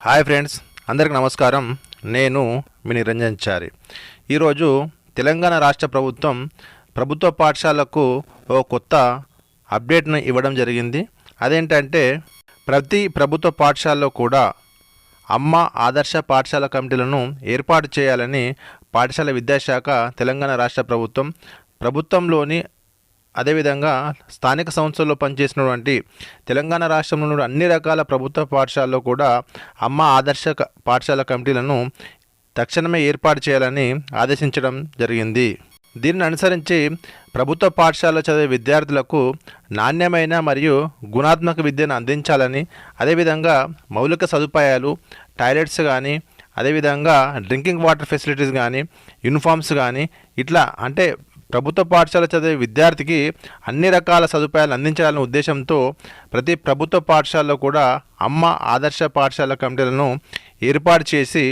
Hi friends అందరికి నమస్కారం. నేను మీ నిరంజన్ చారి. ఈరోజు తెలంగాణ రాష్ట్ర ప్రభుత్వం ప్రభుత్వ పాఠశాలకు ఓ కొత్త అప్డేట్ను ఇవ్వడం జరిగింది. అదేంటంటే ప్రతి ప్రభుత్వ పాఠశాలలో కూడా అమ్మ ఆదర్శ పాఠశాల కమిటీలను ఏర్పాటు చేయాలని పాఠశాల విద్యాశాఖ తెలంగాణ రాష్ట్ర ప్రభుత్వం ప్రభుత్వంలోని అదేవిధంగా స్థానిక సంస్థల్లో పనిచేసినటువంటి తెలంగాణ రాష్ట్రంలో అన్ని రకాల ప్రభుత్వ పాఠశాలలో కూడా అమ్మ ఆదర్శ పాఠశాల కమిటీలను తక్షణమే ఏర్పాటు చేయాలని ఆదేశించడం జరిగింది. దీనిని అనుసరించి ప్రభుత్వ పాఠశాలలో చదివే విద్యార్థులకు నాణ్యమైన మరియు గుణాత్మక విద్యను అందించాలని అదేవిధంగా మౌలిక సదుపాయాలు టాయిలెట్స్ కానీ అదేవిధంగా డ్రింకింగ్ వాటర్ ఫెసిలిటీస్ కానీ యూనిఫామ్స్ కానీ ఇట్లా అంటే ప్రభుత్వ పాఠశాల చదివే విద్యార్థికి అన్ని రకాల సదుపాయాలు అందించాలనే ఉద్దేశంతో ప్రతి ప్రభుత్వ పాఠశాలలో కూడా అమ్మ ఆదర్శ పాఠశాల కమిటీలను ఏర్పాటు చేసి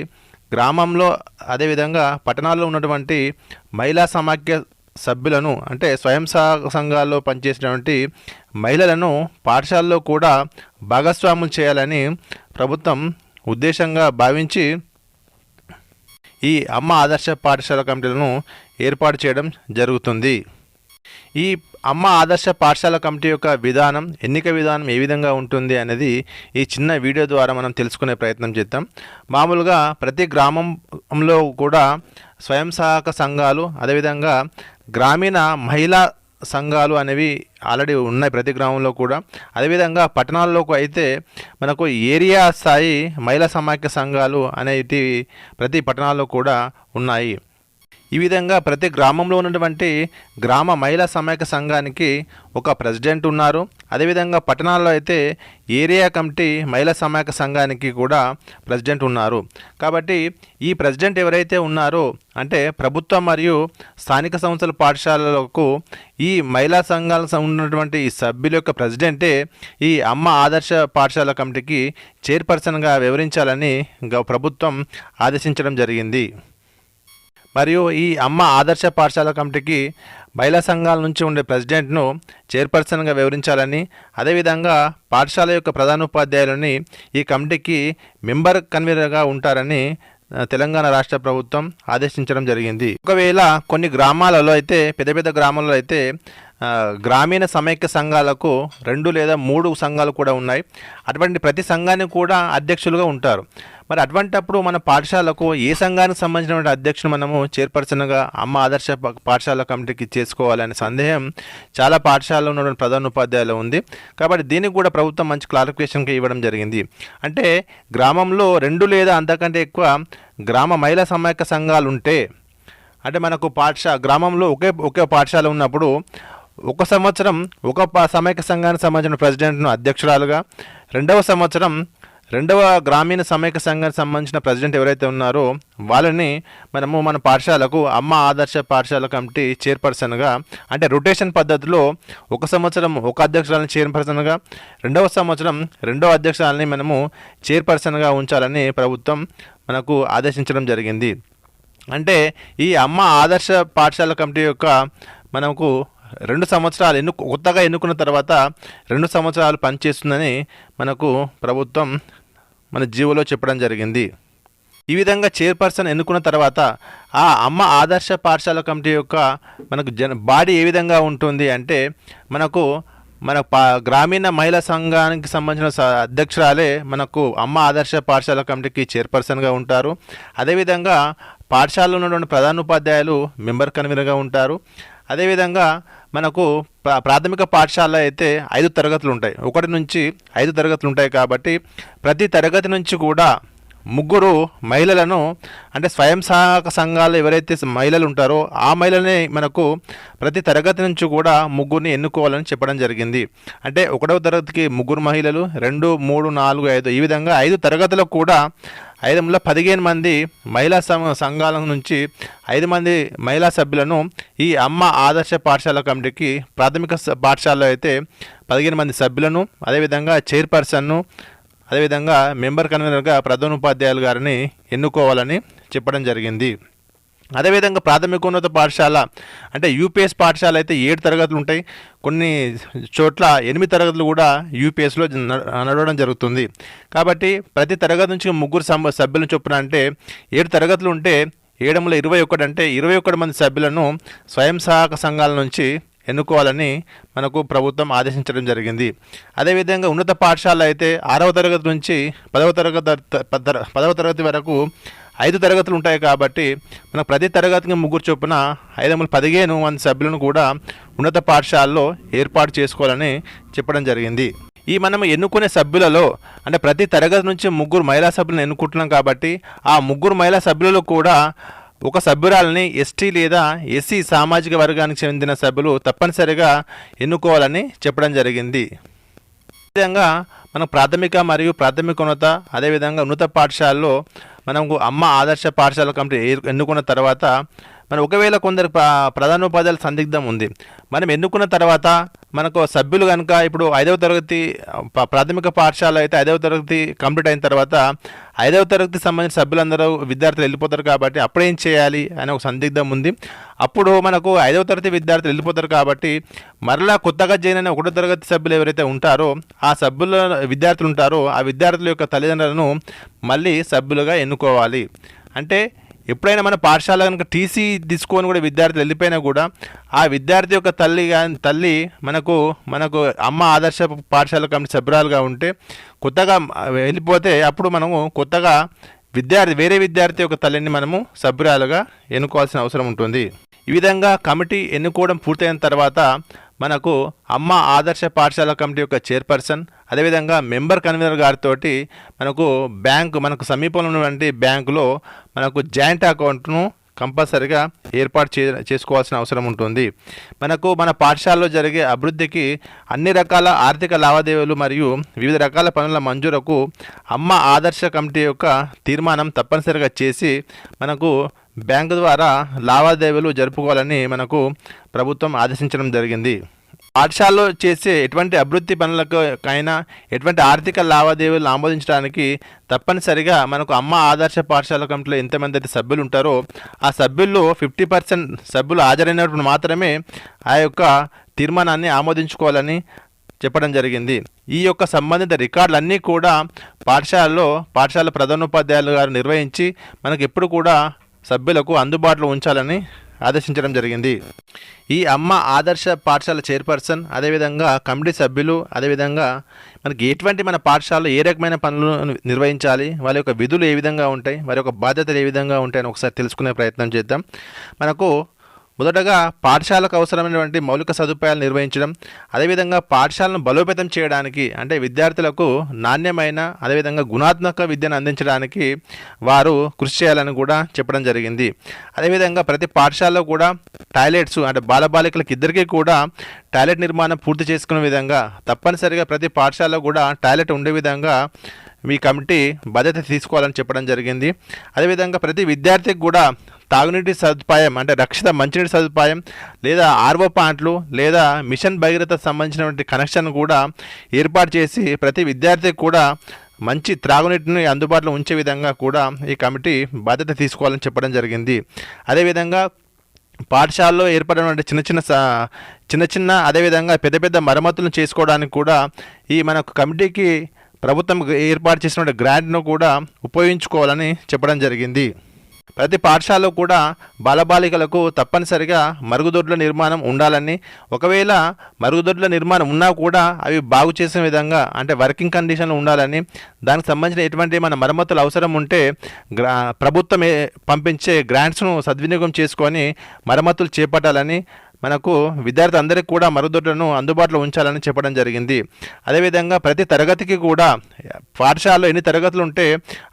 గ్రామంలో అదేవిధంగా పట్టణాల్లో ఉన్నటువంటి మహిళా సమాఖ్య సభ్యులను అంటే స్వయం సహాయక సంఘాల్లో పనిచేసినటువంటి మహిళలను పాఠశాలలో కూడా భాగస్వాములు చేయాలని ప్రభుత్వం ఉద్దేశంగా భావించి ఈ అమ్మ ఆదర్శ పాఠశాల కమిటీలను ఏర్పాటు చేయడం జరుగుతుంది. ఈ అమ్మ ఆదర్శ పాఠశాల కమిటీ యొక్క విధానం ఎన్నిక విధానం ఏ విధంగా ఉంటుంది అనేది ఈ చిన్న వీడియో ద్వారా మనం తెలుసుకునే ప్రయత్నం చేద్దాం. మామూలుగా ప్రతి గ్రామంలో కూడా స్వయం సహాయక సంఘాలు అదేవిధంగా గ్రామీణ మహిళా సంఘాలు అనేవి ఆల్రెడీ ఉన్నాయి ప్రతి గ్రామంలో కూడా. అదేవిధంగా పట్టణాల్లోకి అయితే మనకు ఏరియా స్థాయి మహిళా సమాఖ్య సంఘాలు అనేవి ప్రతి పట్టణాల్లో కూడా ఉన్నాయి. ఈ విధంగా ప్రతి గ్రామంలో ఉన్నటువంటి గ్రామ మహిళా సమాయక సంఘానికి ఒక ప్రెసిడెంట్ ఉన్నారు. అదేవిధంగా పట్టణాల్లో అయితే ఏరియా కమిటీ మహిళా సమాఖ్య సంఘానికి కూడా ప్రెసిడెంట్ ఉన్నారు. కాబట్టి ఈ ప్రెసిడెంట్ ఎవరైతే ఉన్నారో అంటే ప్రభుత్వ మరియు స్థానిక సంస్థల పాఠశాలలకు ఈ మహిళా సంఘాల ఉన్నటువంటి ఈ సభ్యుల యొక్క ప్రెసిడెంటే ఈ అమ్మ ఆదర్శ పాఠశాల కమిటీకి చైర్పర్సన్గా వివరించాలని ప్రభుత్వం ఆదేశించడం జరిగింది. మరియు ఈ అమ్మ ఆదర్శ పాఠశాల కమిటీకి మహిళా సంఘాల నుంచి ఉండే ప్రెసిడెంట్ను చైర్పర్సన్గా వివరించాలని అదేవిధంగా పాఠశాల యొక్క ప్రధానోపాధ్యాయులని ఈ కమిటీకి మెంబర్ కన్వీనర్గా ఉంటారని తెలంగాణ రాష్ట్ర ప్రభుత్వం ఆదేశించడం జరిగింది. ఒకవేళ కొన్ని గ్రామాలలో అయితే పెద్ద పెద్ద గ్రామాలలో అయితే గ్రామీణ సమైక్య సంఘాలకు రెండు లేదా మూడు సంఘాలు కూడా ఉన్నాయి. అటువంటి ప్రతి సంఘానికి కూడా అధ్యక్షులుగా ఉంటారు. మరి అటువంటప్పుడు మన పాఠశాలకు ఏ సంఘానికి సంబంధించినటువంటి అధ్యక్షుడు మనము చైర్పర్సన్గా అమ్మ ఆదర్శ పాఠశాల కమిటీకి చేసుకోవాలనే సందేహం చాలా పాఠశాలలో ఉన్నటువంటి ప్రధాన ఉపాధ్యాయులు ఉంది. కాబట్టి దీనికి కూడా ప్రభుత్వం మంచి క్లారిఫికేషన్కి ఇవ్వడం జరిగింది. అంటే గ్రామంలో రెండు లేదా అంతకంటే ఎక్కువ గ్రామ మహిళా సమైక్య సంఘాలు ఉంటే అంటే మనకు పాఠశాల గ్రామంలో ఒకే ఒకే పాఠశాల ఉన్నప్పుడు ఒక సంవత్సరం ఒక సమైక్య సంఘానికి సంబంధించిన ప్రెసిడెంట్ను అధ్యక్షురాలుగా రెండవ సంవత్సరం రెండవ గ్రామీణ సమైక్య సంఘానికి సంబంధించిన ప్రెసిడెంట్ ఎవరైతే ఉన్నారో వాళ్ళని మనము మన పాఠశాలకు అమ్మ ఆదర్శ పాఠశాల కమిటీ చైర్పర్సన్గా అంటే రొటేషన్ పద్ధతిలో ఒక సంవత్సరం ఒక అధ్యక్షురాలని చైర్పర్సన్గా రెండవ సంవత్సరం రెండవ అధ్యక్షురాలని మనము చైర్పర్సన్గా ఉంచాలని ప్రభుత్వం మనకు ఆదేశించడం జరిగింది. అంటే ఈ అమ్మ ఆదర్శ పాఠశాల కమిటీ యొక్క మనకు రెండు సంవత్సరాలు ఎన్ను కొత్తగా ఎన్నుకున్న తర్వాత రెండు సంవత్సరాలు పనిచేస్తుందని మనకు ప్రభుత్వం మన జీవోలో చెప్పడం జరిగింది. ఈ విధంగా చైర్పర్సన్ ఎన్నుకున్న తర్వాత ఆ అమ్మ ఆదర్శ పాఠశాల కమిటీ యొక్క మనకు జన బాడీ ఏ విధంగా ఉంటుంది అంటే మనకు మన పా గ్రామీణ మహిళా సంఘానికి సంబంధించిన స- అధ్యక్షురాలే మనకు అమ్మ ఆదర్శ పాఠశాల కమిటీకి చైర్పర్సన్గా ఉంటారు. అదేవిధంగా పాఠశాలలో ఉన్నటువంటి ప్రధానోపాధ్యాయులు మెంబర్ కన్వీనర్గా ఉంటారు. అదేవిధంగా మనకు ప్రా- ప్రాథమిక పాఠశాలలో అయితే ఐదు తరగతులు ఉంటాయి. ఒకటి నుంచి ఐదు తరగతులు ఉంటాయి కాబట్టి ప్రతి తరగతి నుంచి కూడా ముగ్గురు మహిళలను అంటే స్వయం సహాయక సంఘాలు ఎవరైతే మహిళలు ఉంటారో ఆ మహిళనే మనకు ప్రతి తరగతి నుంచి కూడా ముగ్గురిని ఎన్నుకోవాలని చెప్పడం జరిగింది. అంటే ఒకటవ తరగతికి ముగ్గురు మహిళలు రెండు మూడు నాలుగు ఐదు ఈ విధంగా ఐదు తరగతులకు కూడా ఐదు వందల పదిహేను మంది మహిళా సం- సంఘాల నుంచి ఐదు మంది మహిళా సభ్యులను ఈ అమ్మ ఆదర్శ పాఠశాల కమిటీకి ప్రాథమిక పాఠశాలలో అయితే పదిహేను మంది సభ్యులను అదేవిధంగా చైర్పర్సన్ను అదేవిధంగా మెంబర్ కన్వీనర్గా ప్రధానోపాధ్యాయులు గారిని ఎన్నుకోవాలని చెప్పడం జరిగింది. అదేవిధంగా ప్రాథమికోన్నత పాఠశాల అంటే యూపీఎస్ పాఠశాల అయితే ఏడు తరగతులు ఉంటాయి. కొన్ని చోట్ల ఎనిమిది తరగతులు కూడా యూపీఎస్లో నడవడం జరుగుతుంది. కాబట్టి ప్రతి తరగతి నుంచి ముగ్గురు సమ సభ్యులను చొప్పున అంటే ఏడు తరగతులు ఉంటే ఏడముల ఇరవై ఒకటి అంటే ఇరవై ఒకటి మంది సభ్యులను స్వయం సహాయక సంఘాల నుంచి ఎన్నుకోవాలని మనకు ప్రభుత్వం ఆదేశించడం జరిగింది. అదేవిధంగా ఉన్నత పాఠశాల అయితే ఆరవ తరగతి నుంచి పదవ తరగతి పదవ తరగతి వరకు ఐదు తరగతులు ఉంటాయి కాబట్టి మనకు ప్రతి తరగతికి ముగ్గురు చొప్పున ఐదు వందల పదిహేను మంది సభ్యులను కూడా ఉన్నత పాఠశాలలో ఏర్పాటు చేసుకోవాలని చెప్పడం జరిగింది. ఈ మనం ఎన్నుకునే సభ్యులలో అంటే ప్రతి తరగతి నుంచి ముగ్గురు మహిళా సభ్యులను ఎన్నుకుంటున్నాం కాబట్టి ఆ ముగ్గురు మహిళా సభ్యులలో కూడా ఒక సభ్యురాలని ఎస్టీ లేదా ఎస్సీ సామాజిక వర్గానికి చెందిన సభ్యులు తప్పనిసరిగా ఎన్నుకోవాలని చెప్పడం జరిగింది. విధంగా మనం ప్రాథమిక మరియు ప్రాథమికోన్నత అదేవిధంగా ఉన్నత పాఠశాలలో మనకు అమ్మ ఆదర్శ పాఠశాల కమిటీ ఎన్నుకున్న తర్వాత మనం ఒకవేళ కొందరు ప్ర- ప్రధానోపాధ్యాయుల సందిగ్ధం ఉంది. మనం ఎన్నుకున్న తర్వాత మనకు సభ్యులు కనుక ఇప్పుడు ఐదవ తరగతి ప్రాథమిక పాఠశాల అయితే ఐదవ తరగతి కంప్లీట్ అయిన తర్వాత ఐదవ తరగతి సంబంధించిన సభ్యులందరూ విద్యార్థులు వెళ్ళిపోతారు కాబట్టి అప్పుడేం చేయాలి అనే ఒక సందిగ్ధం ఉంది. అప్పుడు మనకు ఐదవ తరగతి విద్యార్థులు వెళ్ళిపోతారు కాబట్టి మరలా కొత్తగా జాయిన్ అయిన ఒకటో తరగతి సభ్యులు ఎవరైతే ఉంటారో ఆ సభ్యుల విద్యార్థులు ఉంటారో ఆ విద్యార్థుల యొక్క తల్లిదండ్రులను మళ్ళీ సభ్యులుగా ఎన్నుకోవాలి. అంటే ఎప్పుడైనా మన పాఠశాల కనుక టీసీ తీసుకొని కూడా విద్యార్థులు వెళ్ళిపోయినా కూడా ఆ విద్యార్థి యొక్క తల్లి కానీ తల్లి మనకు మనకు అమ్మ ఆదర్శ పాఠశాల కమిటీ సభ్యురాలుగా ఉంటే కొత్తగా వెళ్ళిపోతే అప్పుడు మనము కొత్తగా విద్యార్థి వేరే విద్యార్థి యొక్క తల్లిని మనము సభ్యురాలుగా ఎన్నుకోవాల్సిన అవసరం ఉంటుంది. ఈ విధంగా కమిటీ ఎన్నుకోవడం పూర్తయిన తర్వాత మనకు అమ్మ ఆదర్శ పాఠశాల కమిటీ యొక్క చైర్పర్సన్ అదేవిధంగా మెంబర్ కన్వీనర్ గారితో మనకు బ్యాంకు మనకు సమీపంలో ఉన్నటువంటి బ్యాంకులో మనకు జాయింట్ అకౌంట్ను కంపల్సరిగా ఏర్పాటు చే చేసుకోవాల్సిన అవసరం ఉంటుంది. మనకు మన పాఠశాలలో జరిగే అభివృద్ధికి అన్ని రకాల ఆర్థిక లావాదేవీలు మరియు వివిధ రకాల పనుల మంజూరకు అమ్మ ఆదర్శ కమిటీ యొక్క తీర్మానం తప్పనిసరిగా చేసి మనకు బ్యాంకు ద్వారా లావాదేవీలు జరుపుకోవాలని మనకు ప్రభుత్వం ఆదేశించడం జరిగింది. పాఠశాలలో చేసే ఎటువంటి అభివృద్ధి పనులకైనా ఎటువంటి ఆర్థిక లావాదేవీలు ఆమోదించడానికి తప్పనిసరిగా మనకు అమ్మ ఆదర్శ పాఠశాల కమిటీలో ఎంతమంది అయితే సభ్యులు ఉంటారో ఆ సభ్యుల్లో ఫిఫ్టీ పర్సెంట్ సభ్యులు హాజరైనప్పుడు మాత్రమే ఆ యొక్క తీర్మానాన్ని ఆమోదించుకోవాలని చెప్పడం జరిగింది. ఈ యొక్క సంబంధిత రికార్డులన్నీ కూడా పాఠశాలలో పాఠశాల ప్రధానోపాధ్యాయులు గారు నిర్వహించి మనకు ఎప్పుడు కూడా సభ్యులకు అందుబాటులో ఉంచాలని ఆదేశించడం జరిగింది. ఈ అమ్మ ఆదర్శ పాఠశాల చైర్పర్సన్ అదేవిధంగా కమిటీ సభ్యులు అదేవిధంగా మనకి ఎటువంటి మన పాఠశాలలో ఏ రకమైన పనులు నిర్వహించాలి వారి యొక్క విధులు ఏ విధంగా ఉంటాయి వారి యొక్క బాధ్యతలు ఏ విధంగా ఉంటాయని ఒకసారి తెలుసుకునే ప్రయత్నం చేద్దాం. మనకు మొదటగా పాఠశాలకు అవసరమైనటువంటి మౌలిక సదుపాయాలు నిర్వహించడం అదేవిధంగా పాఠశాలను బలోపేతం చేయడానికి అంటే విద్యార్థులకు నాణ్యమైన అదేవిధంగా గుణాత్మక విద్యను అందించడానికి వారు కృషి చేయాలని కూడా చెప్పడం జరిగింది. అదేవిధంగా ప్రతి పాఠశాలలో కూడా టాయిలెట్స్ అంటే బాలబాలికలకు ఇద్దరికీ కూడా టాయిలెట్ నిర్మాణం పూర్తి చేసుకునే విధంగా తప్పనిసరిగా ప్రతి పాఠశాలలో కూడా టాయిలెట్ ఉండే విధంగా మీ కమిటీ బాధ్యత తీసుకోవాలని చెప్పడం జరిగింది. అదేవిధంగా ప్రతి విద్యార్థికి కూడా తాగునీటి సదుపాయం అంటే రక్షిత మంచినీటి సదుపాయం లేదా ఆర్వో ప్లాంట్లు లేదా మిషన్ భగీరథ సంబంధించినటువంటి కనెక్షన్ కూడా ఏర్పాటు చేసి ప్రతి విద్యార్థికి కూడా మంచి త్రాగునీటిని అందుబాటులో ఉంచే విధంగా కూడా ఈ కమిటీ బాధ్యత తీసుకోవాలని చెప్పడం జరిగింది. అదేవిధంగా పాఠశాలలో ఏర్పడినటువంటి చిన్న చిన్న స- చిన్న చిన్న అదేవిధంగా పెద్ద పెద్ద మరమ్మతులను చేసుకోవడానికి కూడా ఈ మనకు కమిటీకి ప్రభుత్వం ఏర్పాటు చేసినటువంటి గ్రాంట్ను కూడా ఉపయోగించుకోవాలని చెప్పడం జరిగింది. ప్రతి పాఠశాలలో కూడా బాలబాలికలకు తప్పనిసరిగా మరుగుదొడ్ల నిర్మాణం ఉండాలని. ఒకవేళ మరుగుదొడ్ల నిర్మాణం ఉన్నా కూడా అవి బాగు చేసే విధంగా అంటే వర్కింగ్ కండిషన్లో ఉండాలని. దానికి సంబంధించిన ఎటువంటి మన మరమ్మతులు అవసరం ఉంటే గ్రా ప్రభుత్వం పంపించే గ్రాంట్స్ను సద్వినియోగం చేసుకొని మరమ్మతులు చేపట్టాలని మనకు విద్యార్థి అందరికీ కూడా మరుగుదొడ్లను అందుబాటులో ఉంచాలని చెప్పడం జరిగింది. అదేవిధంగా ప్రతి తరగతికి కూడా పాఠశాలలో ఎన్ని తరగతులు ఉంటే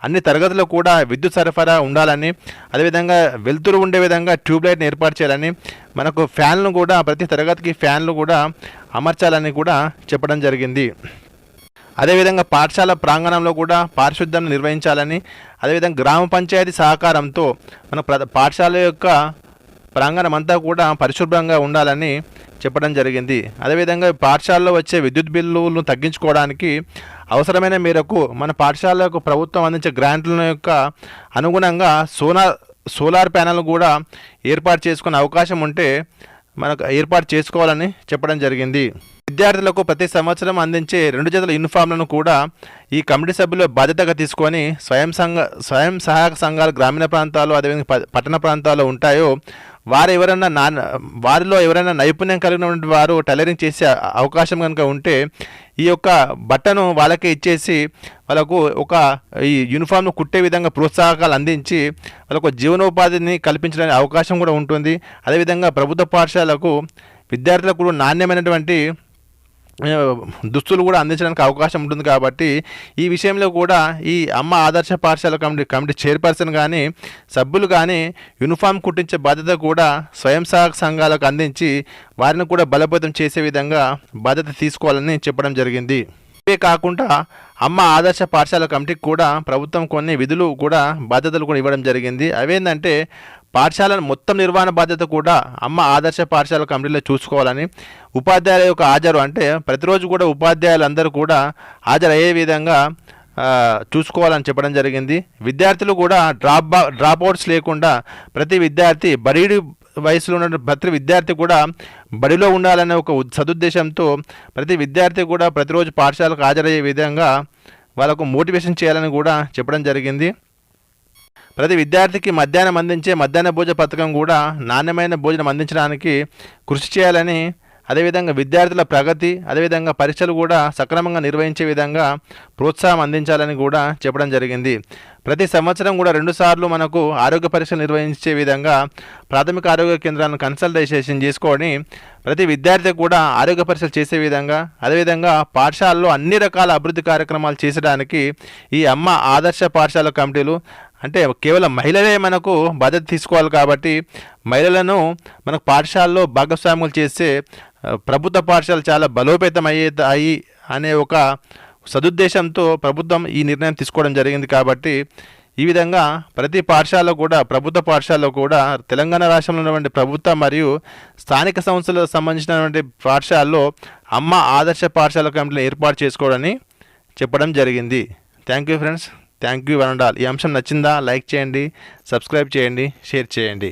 అన్ని తరగతులు కూడా విద్యుత్ సరఫరా ఉండాలని అదేవిధంగా వెలుతురు ఉండే విధంగా ట్యూబ్ లైట్ని ఏర్పాటు చేయాలని మనకు ఫ్యాన్లు కూడా ప్రతి తరగతికి ఫ్యాన్లు కూడా అమర్చాలని కూడా చెప్పడం జరిగింది. అదేవిధంగా పాఠశాల ప్రాంగణంలో కూడా పారిశుద్ధ్యం నిర్వహించాలని అదేవిధంగా గ్రామ పంచాయతీ సహకారంతో మన ప్ర పాఠశాల యొక్క ప్రాంగణం అంతా కూడా పరిశుభ్రంగా ఉండాలని చెప్పడం జరిగింది. అదేవిధంగా పాఠశాలలో వచ్చే విద్యుత్ బిల్లులను తగ్గించుకోవడానికి అవసరమైన మేరకు మన పాఠశాలకు ప్రభుత్వం అందించే గ్రాంట్ల యొక్క అనుగుణంగా సోలార్ సోలార్ ప్యానెల్ కూడా ఏర్పాటు చేసుకునే అవకాశం ఉంటే మనకు ఏర్పాటు చేసుకోవాలని చెప్పడం జరిగింది. విద్యార్థులకు ప్రతి సంవత్సరం అందించే రెండు జతల యూనిఫామ్లను కూడా ఈ కమిటీ సభ్యులు బాధ్యతగా తీసుకొని స్వయం సంఘ స్వయం సహాయక సంఘాలు గ్రామీణ ప్రాంతాలు అదేవిధంగా పట్టణ ప్రాంతాల్లో ఉంటాయో వారు ఎవరైనా నా వారిలో ఎవరైనా నైపుణ్యం కలిగినటువంటి వారు టైలరింగ్ చేసే అవకాశం కనుక ఉంటే ఈ యొక్క బట్టను వాళ్ళకే ఇచ్చేసి వాళ్ళకు ఒక ఈ యూనిఫామ్ను కుట్టే విధంగా ప్రోత్సాహకాలు అందించి వాళ్ళకు జీవనోపాధిని కల్పించడానికి అవకాశం కూడా ఉంటుంది. అదేవిధంగా ప్రభుత్వ పాఠశాలకు విద్యార్థులకు కూడా నాణ్యమైనటువంటి దుస్తులు కూడా అందించడానికి అవకాశం ఉంటుంది కాబట్టి ఈ విషయంలో కూడా ఈ అమ్మ ఆదర్శ పాఠశాల కమిటీ కమిటీ చైర్పర్సన్ కానీ సభ్యులు కానీ యూనిఫామ్ కుట్టించే బాధ్యత కూడా స్వయం సహాయక సంఘాలకు అందించి వారిని కూడా బలోపేతం చేసే విధంగా బాధ్యత తీసుకోవాలని చెప్పడం జరిగింది. ఇవే కాకుండా అమ్మ ఆదర్శ పాఠశాల కమిటీకి కూడా ప్రభుత్వం కొన్ని విధులు కూడా బాధ్యతలు కూడా ఇవ్వడం జరిగింది. అవేంటంటే పాఠశాల మొత్తం నిర్వహణ బాధ్యత కూడా అమ్మ ఆదర్శ పాఠశాల కమిటీలో చూసుకోవాలని ఉపాధ్యాయుల యొక్క హాజరు అంటే ప్రతిరోజు కూడా ఉపాధ్యాయులందరూ కూడా హాజరయ్యే విధంగా చూసుకోవాలని చెప్పడం జరిగింది. విద్యార్థులు కూడా డ్రాప్ డ్రాప్ అవుట్స్ లేకుండా ప్రతి విద్యార్థి బరీడి వయసులో ఉన్న ప్రతి విద్యార్థి కూడా బడిలో ఉండాలనే ఒక సదుద్దేశంతో ప్రతి విద్యార్థి కూడా ప్రతిరోజు పాఠశాలకు హాజరయ్యే విధంగా వాళ్ళకు మోటివేషన్ చేయాలని కూడా చెప్పడం జరిగింది. ప్రతి విద్యార్థికి మధ్యాహ్నం అందించే మధ్యాహ్న భోజన పథకం కూడా నాణ్యమైన భోజనం అందించడానికి కృషి చేయాలని అదేవిధంగా విద్యార్థుల ప్రగతి అదేవిధంగా పరీక్షలు కూడా సక్రమంగా నిర్వహించే విధంగా ప్రోత్సాహం అందించాలని కూడా చెప్పడం జరిగింది. ప్రతి సంవత్సరం కూడా రెండుసార్లు మనకు ఆరోగ్య పరీక్షలు నిర్వహించే విధంగా ప్రాథమిక ఆరోగ్య కేంద్రాలను కన్సల్టేషన్ చేసుకొని ప్రతి విద్యార్థి కూడా ఆరోగ్య పరీక్షలు చేసే విధంగా అదేవిధంగా పాఠశాలలో అన్ని రకాల అభివృద్ధి కార్యక్రమాలు చేసడానికి ఈ అమ్మ ఆదర్శ పాఠశాల కమిటీలు అంటే కేవలం మహిళలే మనకు బాధ్యత తీసుకోవాలి కాబట్టి మహిళలను మనకు పాఠశాలలో భాగస్వాములు చేస్తే ప్రభుత్వ పాఠశాలలు చాలా బలోపేతం అయ్యే అయ్యి అనే ఒక సదుద్దేశంతో ప్రభుత్వం ఈ నిర్ణయం తీసుకోవడం జరిగింది కాబట్టి ఈ విధంగా ప్రతి పాఠశాలలో కూడా ప్రభుత్వ పాఠశాలలో కూడా తెలంగాణ రాష్ట్రంలో ఉన్నటువంటి ప్రభుత్వ మరియు స్థానిక సంస్థలకు సంబంధించినటువంటి పాఠశాలలో అమ్మ ఆదర్శ పాఠశాల కమిటీలు ఏర్పాటు చేసుకోవడని చెప్పడం జరిగింది. Thank you friends thank you one and all ఈ అంశం నచ్చిందా? లైక్ చేయండి సబ్స్క్రైబ్ చేయండి షేర్ చేయండి.